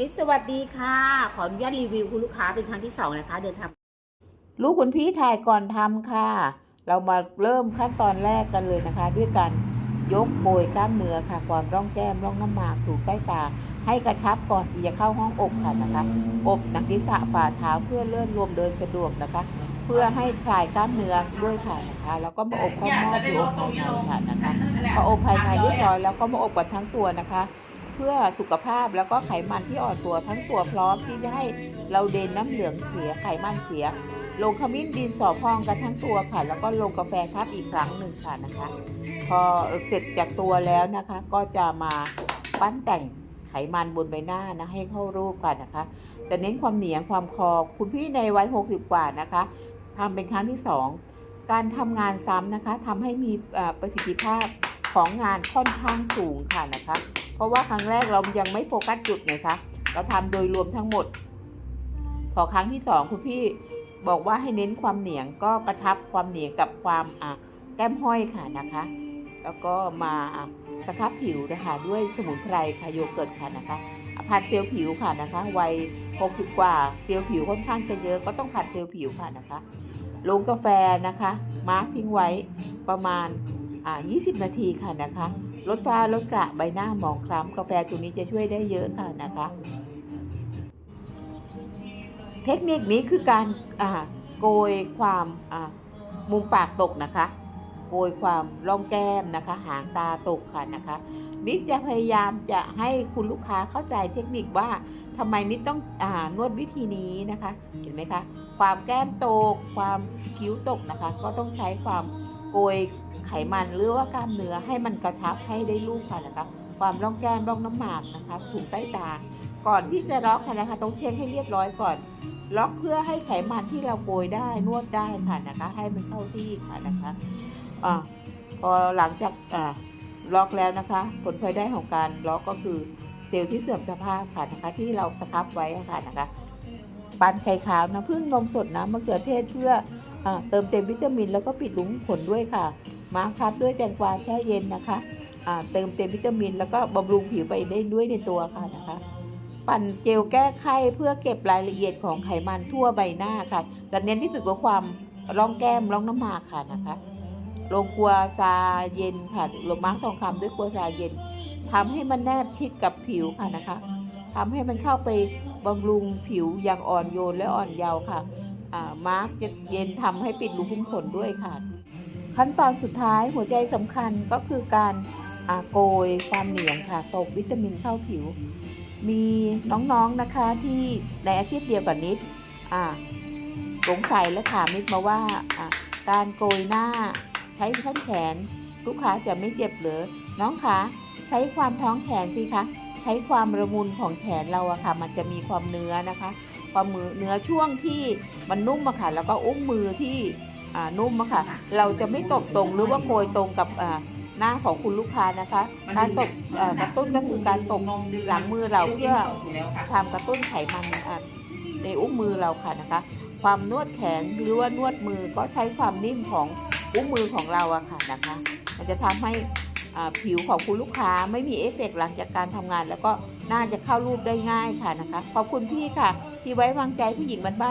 นิดสวัสดีค่ะ ขออนุญาตรีวิวคุณลูกค้าเป็นครั้งที่สองนะคะ เดินทางลูกคุณพี่ถ่ายก่อนทำค่ะ เรามาเริ่มขั้นตอนแรกกันเลยนะคะ ด้วยการยกโบยกล้ามเนื้อค่ะ ความร่องแก้มร่องน้ำหมากถูกใต้ตา ให้กระชับก่อนที่จะเข้าห้องอบค่ะนะคะ อบหนังศีรษะฝ่าเท้าเพื่อเลื่อนรวมเดินสะดวกนะคะ เพื่อให้คลายกล้ามเนื้อด้วยค่ะนะคะ แล้วก็มาอบข้างนอกหรืออบภายในค่ะนะคะพออบภายในเรียบร้อยแล้วก็มาอบกันทั้งตัวนะคะ พื่อสุขภาพแล้วก็ไขมันที่อ่อนตัวทั้งตัวพร้อมที่จะให้เราเดนน้ำเหลืองเสียไขมันเสีย ลงขมิ้นดินสอพองกันทั้งตัวค่ะ แล้วก็ลงกาแฟทับอีกครั้งหนึ่งค่ะนะคะ พอเสร็จจากตัวแล้วนะคะ ก็จะมาปั้นแต่งไขมันบนใบหน้านะให้เข้ารูปกันนะคะ แต่เน้นความเหนียงความคอคุณพี่ในวัย60 กว่านะคะทำเป็นครั้งที่ 2 การทำงานซ้ำนะคะทำให้มีประสิทธิภาพ ของงานค่อนข้างสูงค่ะนะคะ เพราะว่าครั้งแรกเรายังไม่โฟกัสจุดไงคะเราทำโดยรวมทั้งหมด พอครั้งที่สองคุณพี่บอกว่าให้เน้นความเหนียงก็กระชับความเหนียงกับความอะแก้มห้อยค่ะนะคะ แล้วก็มาอะสครับผิวนะคะด้วยสมุนไพรค่ะโยเกิร์ตค่ะนะคะผัดเซลล์ผิวค่ะนะคะ วัย60กว่าเซลล์ผิวค่อนข้างจะเยอะก็ต้องผัดเซลล์ผิวค่ะนะคะลงกาแฟนะคะ มาร์กทิ้งไว้ประมาณ 20 นาทีค่ะนะคะลดฟ้าลดกระใบหน้าหมองคล้ำกาแฟตัวนี้จะช่วยได้เยอะค่ะนะคะ เทคนิคนี้คือการอ่าโกยความอ่ามุมปากตกนะคะโกยความร่องแก้มนะคะ หางตาตกค่ะนะคะนิดจะพยายามจะให้คุณลูกค้าเข้าใจเทคนิคว่าทำไมนิดต้องอานวดวิธีนี้นะคะ เห็นไหมคะ ความแก้มตก ความคิ้วตกนะคะ ก็ต้องใช้ความโกย ไขมันหรือว่ากล้ามเนื้อให้มันกระชับให้ได้รูปค่ะนะคะ ความร่องแก้มร่องน้ำหมากนะคะถูกใต้ตา ก่อนที่จะล็อกค่ะนะคะต้องเช็คให้เรียบร้อยก่อน ล็อกเพื่อให้ไขมันที่เราโกยได้นวดได้ค่ะนะคะ ให้มันเข้าที่ค่ะนะคะอ่าพอหลังจากอ่าล็อกแล้วนะคะ ผลพลอยได้ของการล็อกก็คือเซลล์ที่เสื่อมสภาพค่ะนะคะ ที่เราสครับไว้ค่ะนะคะปั่นไข่ขาวน้ำผึ้งนมสดน้ำมะเขือเทศเพื่ออเติมเต็มวิตามินแล้วก็ปิดหลุมขนด้วยค่ะ มาครับด้วยแตงกวาแช่เย็นนะคะอ่าเติมเต็มวิตามิน แล้วก็บำรุงผิวไปได้ด้วยในตัวค่ะนะคะ ปั่นเจลแก้ไข้เพื่อเก็บรายละเอียดของไขมันทั่วใบหน้าค่ะแต่เน้นที่สุดก็ความร่องแก้มร่องน้ำหมากค่ะนะคะลงกัวซาเย็นค่ะลงมาร์กทองคำด้วยกัวซาเย็นทำให้มันแนบชิดกับผิวค่ะนะคะทำให้มันเข้าไปบำรุงผิวอย่างอ่อนโยนและอ่อนเยาว์ค่ะมาร์กจะเย็นทำให้ปิดรูขุมขนด้วยค่ะ ขั้นตอนสุดท้ายหัวใจสำคัญก็คือการอาโกยความเหนียงค่ะตบวิตามินเข้าผิว มีน้องๆนะคะที่ในอาชีพเดียวกับนิดอ่าสงสัยและถามนิดมาว่าอ่าการโกยหน้าใช้ท่อนแขน ลูกค้าจะไม่เจ็บหรือ น้องคะใช้ความท้องแขนสิคะใช้ความระมุนของแขนเราอะค่ะ มันจะมีความเนื้อนะคะ ความมือเนื้อช่วงที่มันนุ่มอะค่ะแล้วก็อุ้งมือที่ นุ่มอะค่ะ เราจะไม่ตบตรงหรือว่าโกยตรงกับอ่าหน้าของคุณลูกค้านะคะ การตบเอ่อกระตุ้นก็คือการตบหลังมือเราเพื่อความกระตุ้นไขมันอะในอุ้งมือเราค่ะนะคะ ความนวดแขนหรือว่านวดมือก็ใช้ความนิ่มของอุ้งมือของเราอะค่ะนะคะ มันจะทำให้อ่าผิวของคุณลูกค้าไม่มีเอฟเฟกต์หลังจากการทำงาน แล้วก็น่าจะเข้ารูปได้ง่ายค่ะนะคะ ขอบคุณพี่ค่ะ ที่ไว้วางใจผู้หญิงบ้านๆ